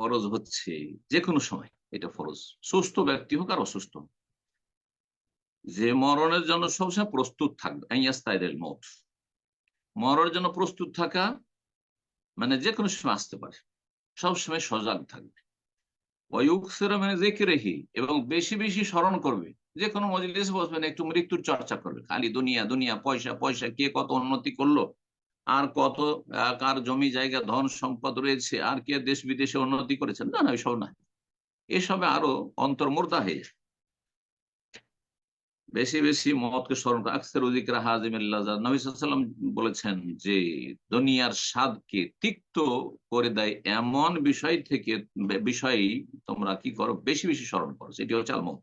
ফরজ হচ্ছে যে কোনো সময় এটা ফরজ। সুস্থ ব্যক্তি হোক আর অসুস্থ যে মরণের জন্য সবসময় প্রস্তুত থাকবে মত। মরণের জন্য প্রস্তুত থাকা মানে যে কোনো সময় আসতে পারে, সবসময় সজাগ থাকবে। মানে রেহি এবং বেশি বেশি স্মরণ করবে। যে কোনো মজলিস বসবেন, একটু মৃত্যুর চর্চা করবে। খালি দুনিয়া দুনিয়া, পয়সা পয়সা, কে কত উন্নতি করল আর কত কার জমি, জায়গা, ধন, সম্পদ রয়েছে, আর কে দেশ বিদেশে উন্নতি করেছেন? না না, এসব না এসবে আরও অন্তর্মূর্তা হয়ে যায় বেশি বেশি মতকে স্মরণ আকসের উজিকরা হাজিমিল্লাহ নবীলাম বলেছেন যে, দুনিয়ার স্বাদকে তিক্ত করে দেয় এমন বিষয় থেকে বিষয় তোমরা কি করো? বেশি বেশি স্মরণ করো। সেটি হচ্ছে আলমত।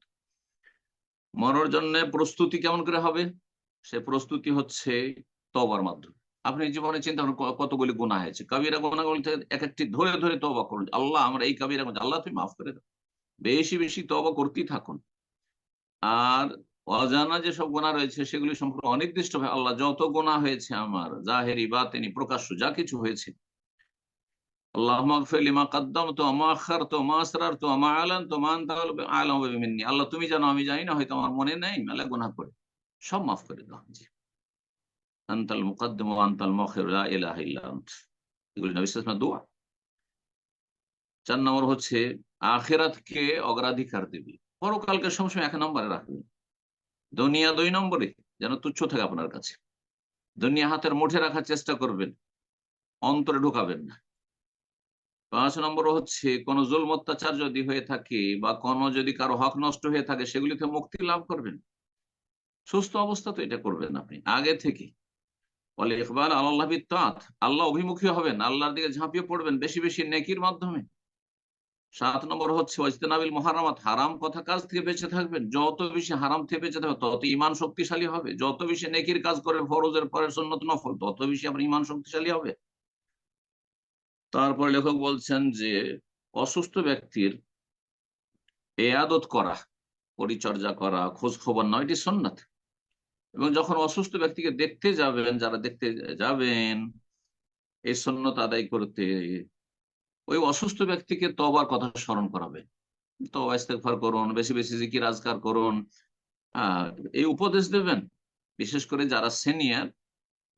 মরার জন্য প্রস্তুতি কেমন করে হবে? সে প্রস্তুতি হচ্ছে তবার মাধ্যমে। আপনি জীবনে চিন্তা করেন কতগুলি গুণা হয়েছে। কবিরা গুণা বলতে এক একটি ধরে ধরে তবা করুন। আল্লাহ আমরা এই কবিরা আল্লাহ তুমি মাফ করে দাও। বেশি বেশি তবা করতেই থাকুন। আর অজানা যেসব গোনা রয়েছে, সেগুলি সম্পর্কে অনির্দিষ্ট ভাবে আল্লাহ যত গোনা হয়েছে আমার, জাহেরি বা তিনি প্রকাশ্য যা কিছু হয়েছে আল্লাহ তো তো তো আল্লাহ তুমি জানো, আমি জানি না, হয়তো আমার মনে নেই মেলা গোনা করে। সব মাফ করে দাও। আন্তাল মুকদ্দম আন্তাল মখের এগুলি দোয়া। চার নম্বর হচ্ছে, আখেরাতকে অগ্রাধিকার দেবে। পরকালকে সবসময় এক নম্বরে রাখবে। দুনিয়া দুই নম্বরে, যেন তুচ্ছ থাকে আপনার কাছে। দুনিয়া হাতের মুঠে রাখার চেষ্টা করবেন, অন্তরে ঢুকাবেন না। পাঁচ নম্বর হচ্ছে, কোন জুল অত্যাচার যদি হয়ে থাকে বা কোন যদি কারও হক নষ্ট হয়ে থাকে সেগুলিতে মুক্তি লাভ করবেন। সুস্থ অবস্থা তো এটা করবেন আপনি। আগে থেকে ইকবাল আল্লাহ আল্লাহ অভিমুখী হবেন, আল্লাহর দিকে ঝাঁপিয়ে পড়বেন বেশি বেশি নেকির মাধ্যমে। সাত নম্বর হচ্ছে ওয়াজতেনাবিল মহারামাত, হারাম কথা কাজ থেকে বেঁচে থাকবেন। যত বেশি হারাম থেকে বেঁচে থাকবে তত ইমান শক্তিশালী হবে। যত বেশি নেকির কাজ করে ফরজের পরে সন্নত নফল, তত বেশি আপনার ইমান শক্তিশালী হবে। তারপর লেখক বলছেন যে, অসুস্থ ব্যক্তির এয়াদত করা, পরিচর্যা করা খোঁজ খবর নয় এটি সন্ন্যত এবং যখন অসুস্থ ব্যক্তিকে দেখতে যাবেন, যারা দেখতে যাবেন, এই সন্ন্যত আদায় করতে, ওই অসুস্থ ব্যক্তিকে তবার কথা স্মরণ করাবে। তো ইস্তেকফার করুন, বেশি বেশি জিকির আজকার করুন। এই উপদেশ দেবেন, বিশেষ করে যারা সিনিয়র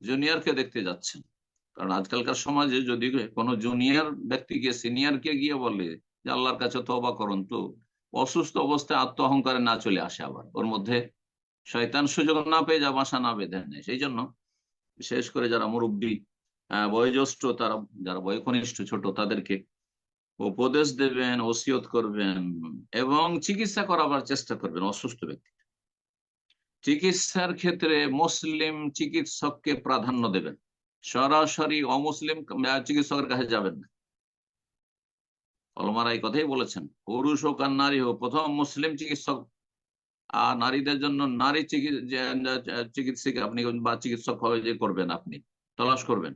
জুনিয়রকে দেখতে যাচ্ছেন। কারণ আজকালকার সমাজে যদি কোনো জুনিয়র ব্যক্তিকে সিনিয়রকে গিয়ে বলে যে, আল্লাহর কাছে তবা করুন তো অসুস্থ অবস্থায় আত্ম অহংকারে না চলে আসে আবার। ওর মধ্যে শয়তান সুযোগ না পেয়ে যা বাসা না বেঁধে নেয়। সেই জন্য বিশেষ করে যারা মুরব্বী বয়োজ্যেষ্ঠ, তারা, যারা বয়কনিষ্ঠ, ছোট, তাদেরকে উপদেশ দেবেন, ওসিয়ত করবেন এবং চিকিৎসা করাবার চেষ্টা করবেন অসুস্থ ব্যক্তি। চিকিৎসার ক্ষেত্রে মুসলিম চিকিৎসককে প্রাধান্য দেবেন। সরাসরি অমুসলিম চিকিৎসকের কাছে যাবেন না। অলমারা এই কথাই বলেছেন, পুরুষ হোক আর নারী হোক, প্রথম মুসলিম চিকিৎসক আর নারীদের জন্য নারী চিকিৎসক আপনি বা চিকিৎসক হবে যে করবেন আপনি, তলাশ করবেন।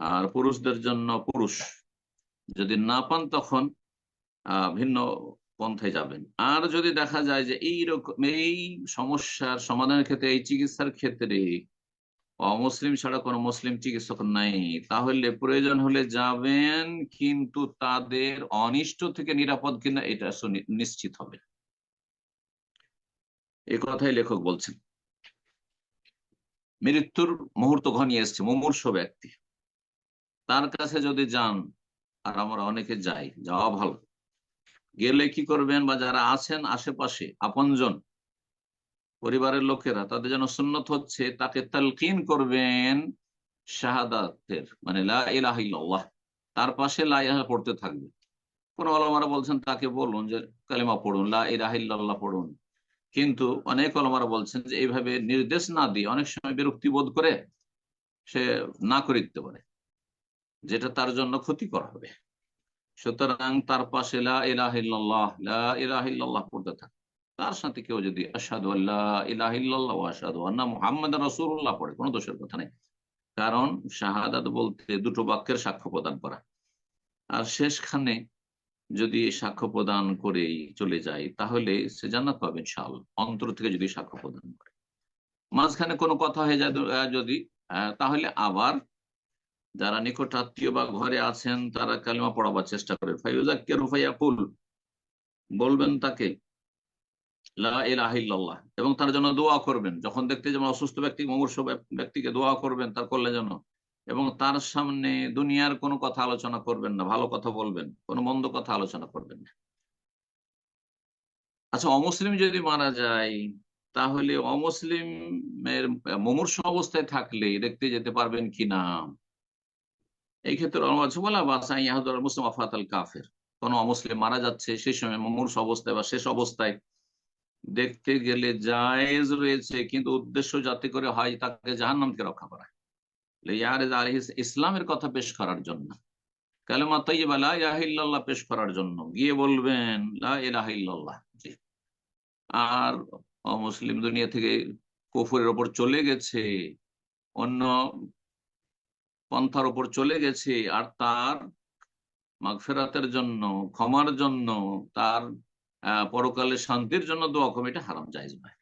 আর পুরুষদের জন্য পুরুষ, যদি না পান তখন ভিন্ন পন্থায় যাবেন। আর যদি দেখা যায় যে এই রকম, এই সমস্যার সমাধানের ক্ষেত্রে, এই চিকিৎসার ক্ষেত্রে অমুসলিম ছাড়া কোনো মুসলিম চিকিৎসক নাই, তাহলে প্রয়োজন হলে যাবেন, কিন্তু তাদের অনিষ্ট থেকে নিরাপদ কিনা, এটা নিশ্চিত হবে। এ কথাই লেখক বলছেন। মৃত্যুর মুহূর্ত ঘনিয়ে এসছে, মুমূর্ষ ব্যক্তি। তার কাছে যদি যান, আর আমরা অনেকে যাই, যাওয়া ভালো। গেলে কি করবেন বা যারা আছেন আশেপাশে, আপনজন, পরিবারের লোকেরা, তাদের যেন সুন্নত হচ্ছে, তাকে তালকিন করবেন শাহাদাতের মানে লাহ তার পাশে লাইহা পড়তে থাকবে। কোন আলমারা বলছেন তাকে বলুন যে, কালিমা পড়ুন লাহিল্লাহ পড়ুন। কিন্তু অনেক আলমারা বলছেন যে এইভাবে নির্দেশ না দিয়ে অনেক সময় বিরক্তি বোধ করে সে না করে দিতে পারে, যেটা তার জন্য ক্ষতিকর হবে। সুতরাং তার পাশে পড়তে থাকে। তার সাথে কেউ যদি আসাদু আল্লাহ ইলাহিল্লাহ রসুল্লাহ পড়ে, কোনো দোষের কথা নেই। কারণ শাহাদাত বলতে দুটো বাক্যের সাক্ষ্য প্রদান করা। আর শেষখানে যদি সাক্ষ্য প্রদান করেই চলে যায়, তাহলে সে জান্নাত পাবে ইনশাল অন্তর থেকে যদি সাক্ষ্য প্রদান করে। মাঝখানে কোনো কথা হয়ে যায় যদি তাহলে আবার যারা নিকট আত্মীয় বা ঘরে আছেন, তারা কালিমা পড়াবার চেষ্টা করে। রুফাইয়াকুল বলবেন তাকে এবং তার জন্য দোয়া করবেন। যখন দেখতে যেমন অসুস্থ ব্যক্তি, মুমূর্ষ ব্যক্তিকে দোয়া করবেন, তার করলে যেন এবং তার সামনে দুনিয়ার কোনো কথা আলোচনা করবেন না, ভালো কথা বলবেন, কোনো মন্দ কথা আলোচনা করবেন না। আচ্ছা অমুসলিম যদি মারা যায়, তাহলে অমুসলিমের মুমূর্ষ অবস্থায় থাকলে দেখতে যেতে পারবেন কিনা এই ক্ষেত্রে মুসলিম আফাত আল কাফের। কোন অমুসলিম মারা যাচ্ছে সেই সময় মুমূর্ষ অবস্থায় বা শেষ অবস্থায় দেখতে গেলে জায়েজ রয়েছে, কিন্তু উদ্দেশ্য যাতে করে হয় তাকে জাহান্নামকে রক্ষা করা। ইসলামের কথা পেশ করার জন্য। কালেমা তৈবা পেশ করার জন্য। গিয়ে বলবেন আর মুসলিম দুনিয়া থেকে কুফুরের ওপর চলে গেছে, অন্য পন্থার ওপর চলে গেছে, আর তার মাগফেরাতের জন্য, ক্ষমার জন্য, তার পরকালে শান্তির জন্য দোয়া কমিটা হারাম, জায়জ নয়।